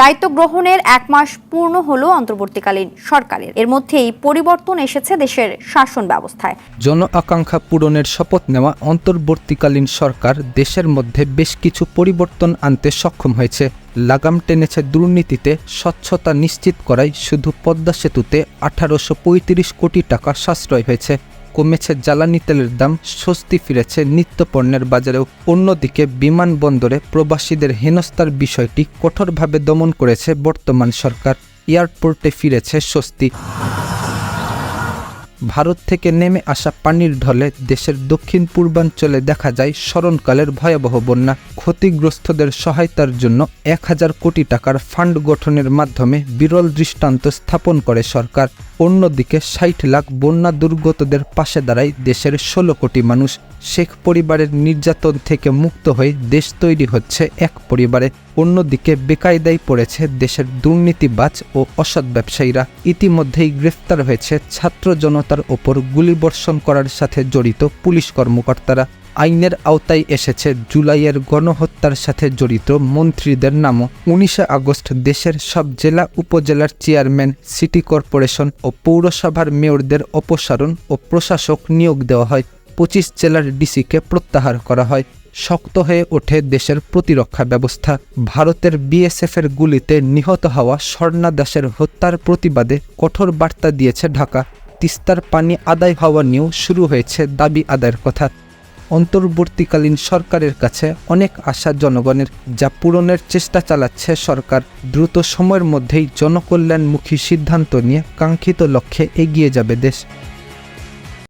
দায়িত্ব গ্রহণের এক মাস পূর্ণ হলো অন্তর্বর্তীকালীন সরকারের। এর মধ্যেই পরিবর্তন এসেছে দেশের শাসন ব্যবস্থায়। জন আকাঙ্ক্ষা পূরণের শপথ নেওয়া অন্তর্বর্তীকালীন সরকার দেশের মধ্যে বেশ কিছু পরিবর্তন আনতে সক্ষম হয়েছে। লাগাম টেনেছে দুর্নীতিতে স্বচ্ছতা নিশ্চিত করায় শুধু পদ্মা সেতুতে আঠারোশো পঁয়ত্রিশ কোটি টাকা সাশ্রয় হয়েছে। কমেছে জ্বালানি তেলের দাম, স্বস্তি ফিরেছে নিত্যপণ্যের বাজারেও। অন্যদিকে বিমানবন্দরে প্রবাসীদের হেনস্থার বিষয়টি কঠোরভাবে দমন করেছে বর্তমান সরকার। এয়ারপোর্টে ফিরেছে স্বস্তি। ভারত থেকে নেমে আসা পানির ঢলে দেশের দক্ষিণ পূর্বাঞ্চলে দেখা যায় স্মরণকালের ভয়াবহ বন্যা। ক্ষতিগ্রস্তদের সহায়তার জন্য এক হাজার কোটি টাকার ফান্ড গঠনের মাধ্যমে বিরল দৃষ্টান্ত স্থাপন করে সরকার। অন্যদিকে ষাট লাখ বন্যা দুর্গতদের পাশে দাঁড়ায় দেশের ষোলো কোটি মানুষ। শেখ পরিবারের নির্যাতন থেকে মুক্ত হয়ে দেশ তৈরি হচ্ছে এক পরিবারে। অন্যদিকে বেকায়দায় পড়েছে দেশের দুর্নীতিবাজ ও অসৎ ব্যবসায়ীরা। ইতিমধ্যেই গ্রেফতার হয়েছে ছাত্র জনতার ওপর গুলিবর্ষণ করার সাথে জড়িত পুলিশ কর্মকর্তারা। আইনের আওতায় এসেছে জুলাইয়ের গণহত্যার সাথে জড়িত মন্ত্রীদের নামও। উনিশে আগস্ট দেশের সব জেলা উপজেলার চেয়ারম্যান, সিটি কর্পোরেশন ও পৌরসভার মেয়রদের অপসারণ ও প্রশাসক নিয়োগ দেওয়া হয়। পঁচিশ জেলার ডিসিকে প্রত্যাহার করা হয়। শক্ত হয়ে ওঠে দেশের প্রতিরক্ষা ব্যবস্থা। ভারতের বিএসএফের গুলিতে নিহত হওয়া স্বর্ণা দাসের হত্যার প্রতিবাদে কঠোর বার্তা দিয়েছে ঢাকা। তিস্তার পানি আদায় হওয়া নিয়েও শুরু হয়েছে দাবি আদায়ের কথা। অন্তর্বর্তীকালীন সরকারের কাছে অনেক আশা জনগণের, যা পূরণের চেষ্টা চালাচ্ছে সরকার। দ্রুত সময়ের মধ্যেই জনকল্যাণমুখী সিদ্ধান্ত নিয়ে কাঙ্ক্ষিত লক্ষ্যে এগিয়ে যাবে দেশ।